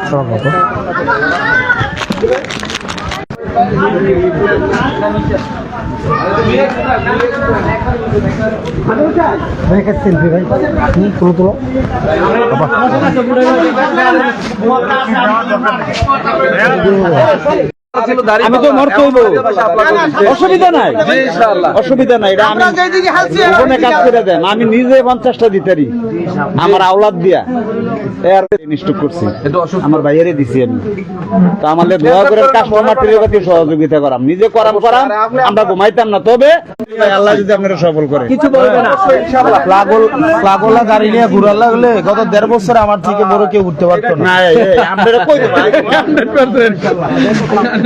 সবার মতো ভাই। সেলফি ভাই। তুলো তুলো। আমি তো মর কইব অসুবিধা নাই। অসুবিধা নাই। এটা আমি জীবনে কাজ করে দেন। আমি নিজে পঞ্চাশটা দিতারি আমার আওলাদ দিয়া এর নিষ্ঠুক করছি। আমার ভাইয়েরই দিছি আমি। তো আমাদের দোয়া করে কাস্টমার সহযোগিতা করাম। নিজে করাম করাম। আমরা ঘুমাইতাম না। তবে আল্লাহ যদি আপনারা সফল করে। কিছু বলবে না। পাগল পাগলা গাড়ি নিয়ে ঘুরার লাগলে গত দেড় বছর আমার থেকে বড় কেউ উঠতে পারতো না। আপনারা কই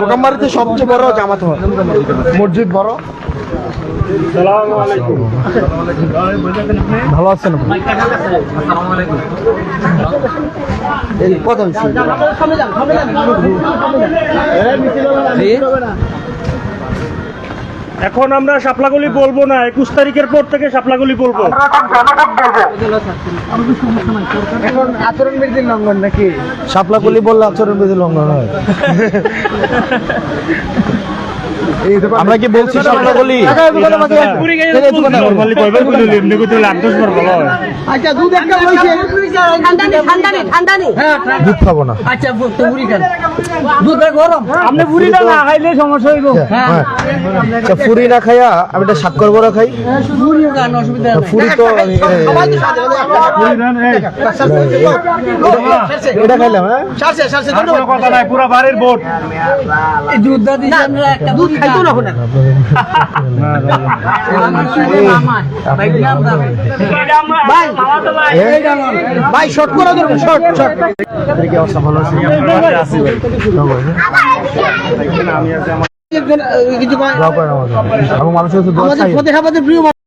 মোকামবাড়িতে সবচেয়ে বড় জামাত হয়। মসজিদ বড়। ভালো আছেন কথা এখন আমরা সাপলাগুলি বলব না একুশ তারিখের পর থেকে সাপলাগুলি বলব। এখন আচরণ লঙ্ঘন নাকি? শাপলাকুলি বললে আচরণবিধি লঙ্ঘন হয়। আমরা কি বলছি কয়বার বলে? হয়। নেই দুধ খাব না। আচ্ছা তো মুড়ি খান। দুধ গরম। আপনি না খাইলে সমস্যা হইব। হ্যাঁ আচ্ছা, ফুরি না খাইয়া আমি একটা সাক্ষর বড় খাই। ফুরি তো এটা খাইলাম হ্যাঁ। কথা নাই পুরো বাড়ির বোট দুধ দাদি আমরা দুধ খাইতো না মামা ভাই শর্ট করে দেবো শর্ট শর্ট আমাদের প্রিয়